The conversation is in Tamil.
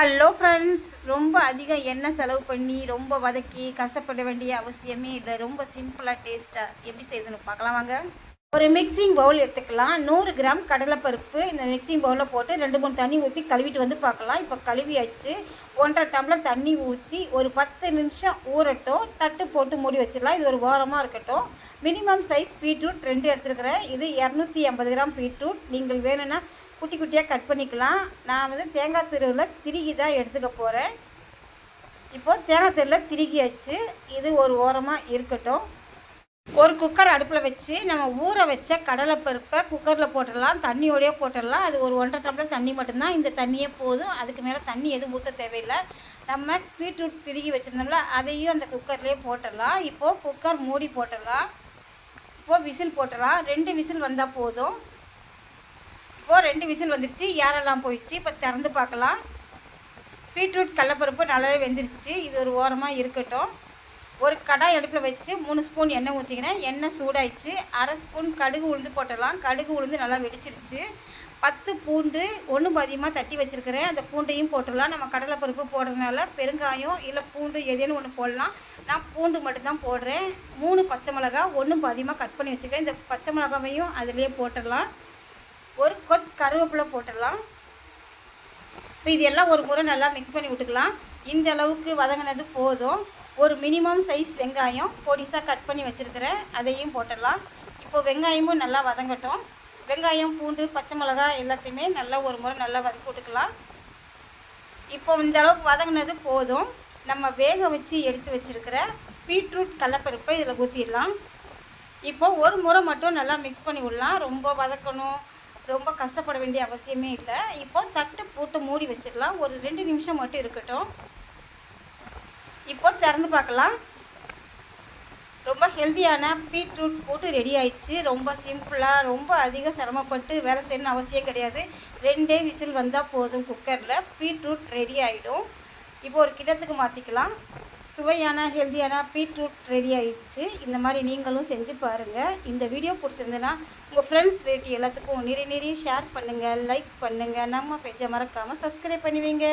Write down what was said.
ஹலோ ஃப்ரெண்ட்ஸ் ரொம்ப அதிகம் எண்ணெய் செலவு பண்ணி ரொம்ப வதக்கி கஷ்டப்பட வேண்டிய அவசியமே இல்லை. ரொம்ப சிம்பிளாக டேஸ்ட்டாக எப்படி செய்யுதுன்னு பார்க்கலாம் வாங்க. ஒரு மிக்சிங் பவுல் எடுத்துக்கலாம். நூறு கிராம் கடலைப்பருப்பு இந்த மிக்சிங் பவுலில் போட்டு ரெண்டு மூணு தண்ணி ஊற்றி கழுவிட்டு வந்து பார்க்கலாம். இப்போ கழுவியாச்சு. ஒன்றரை டம்ளர் தண்ணி ஊற்றி ஒரு பத்து நிமிஷம் ஊறட்டும். தட்டு போட்டு மூடி வச்சிடலாம். இது ஒரு ஓரமாக இருக்கட்டும். மினிமம் சைஸ் பீட்ரூட் ரெண்டு எடுத்துருக்கிறேன். இது இரநூத்தி எண்பது கிராம் பீட்ரூட் நீங்கள் வேணும்னா குட்டி குட்டியாக கட் பண்ணிக்கலாம். நான் வந்து தேங்காய் திருவில் திருகி தான் எடுத்துக்க போகிறேன் இப்போது தேங்காய் திருவில் திருகியாச்சு. இது ஒரு ஓரமாக இருக்கட்டும். ஒரு குக்கர் அடுப்பில் வச்சு நம்ம ஊற வச்ச கடலைப்பருப்பை குக்கரில் போட்டுடலாம் தண்ணியோடய போட்டுடலாம். அது ஒரு ஒன்றரை டம்ளர் தண்ணி மட்டும்தான். இந்த தண்ணியே போதும். அதுக்கு மேலே தண்ணி எதுவும் ஊற்ற தேவையில்லை. நம்ம பீட்ரூட் திருகி வச்சுருந்தோம்ல அதையும் அந்த குக்கர்லேயே போட்டுடலாம். இப்போது குக்கர் மூடி போட்டுடலாம். இப்போது விசில் போட்டுடலாம். ரெண்டு விசில் வந்தால் போதும். இப்போது ரெண்டு விசில் வந்துருச்சு. ஏறெல்லாம் போயிடுச்சு. இப்போ திறந்து பார்க்கலாம். பீட்ரூட் கடலப்பருப்பு நல்லாவே வெந்துருச்சு. இது ஒரு ஓரமாக இருக்கட்டும். ஒரு கடாய் அடுப்பில் வச்சு மூணு ஸ்பூன் எண்ணெய் ஊற்றிக்கிறேன். எண்ணெய் சூடாயிடுச்சு. அரை ஸ்பூன் கடுகு உளுந்து போட்டுடலாம். கடுகு உளுந்து நல்லா வெடிச்சிருச்சு. பத்து பூண்டு ஒன்று பாதியமாக தட்டி வச்சுருக்கிறேன். அந்த பூண்டையும் போட்டுடலாம். நம்ம கடலைப்பருப்பு போடுறதுனால பெருங்காயம் இல்லை பூண்டு எதேன்னு ஒன்று போடலாம். நான் பூண்டு மட்டும்தான் போடுறேன். மூணு பச்சை மிளகா ஒன்றும் பாதியமாக கட் பண்ணி வச்சுருக்கேன் இந்த பச்சை மிளகாவையும் அதிலே போட்டுடலாம். ஒரு கொத் கருவேப்பிலை போட்டுடலாம். இப்போ இது எல்லாம் ஒரு முறை நல்லா மிக்ஸ் பண்ணி விட்டுக்கலாம். இந்த அளவுக்கு வதங்கினது போதும். ஒரு மினிமம் சைஸ் வெங்காயம் பொடிசாக கட் பண்ணி வச்சுருக்கிறேன் அதையும் போட்டுடலாம். இப்போ வெங்காயமும் நல்லா வதங்கட்டும். வெங்காயம் பூண்டு பச்சை மிளகா எல்லாத்தையுமே நல்லா ஒரு முறை நல்லா வதக்கி விட்டுக்கலாம். இப்போ இந்த அளவுக்கு வதங்கினது போதும். நம்ம வேக வச்சு எடுத்து வச்சுருக்கிற பீட்ரூட் கடலப்பருப்பை இதில் ஊற்றிடலாம் இப்போ ஒரு முறை மட்டும் நல்லா மிக்ஸ் பண்ணி விடலாம். ரொம்ப வதக்கணும். ரொம்ப கஷ்டப்பட வேண்டிய அவசியமே இல்லை. இப்போ தட்டு போட்டு மூடி வச்சிடலாம். ஒரு ரெண்டு நிமிஷம் மட்டும் இருக்கட்டும். இப்போ திறந்து பார்க்கலாம். ரொம்ப ஹெல்த்தியான பீட்ரூட் போட்டு ரெடி ஆயிடுச்சு. ரொம்ப சிம்பிளாக ரொம்ப அதிக சிரமப்பட்டு வேலை செய்யணும்னு அவசியம் கிடையாது. ரெண்டே விசில் வந்தால் போதும் குக்கரில் பீட்ரூட் ரெடி ஆகிடும் இப்போ ஒரு கிட்டத்துக்கு மாற்றிக்கலாம் சுவையான ஹெல்த்தியான பீட்ரூட் ரெடி ஆயிடுச்சு. இந்த மாதிரி நீங்களும் செஞ்சு பாருங்கள் இந்த வீடியோ பிடிச்சிருந்ததுன்னா உங்கள் ஃப்ரெண்ட்ஸ் ரிலேட்டிவ் எல்லாத்துக்கும் நிறைய நிறைய ஷேர் பண்ணுங்கள் லைக் பண்ணுங்கள் நம்ம பேஜை மறக்காமல் சப்ஸ்கிரைப் பண்ணுவீங்க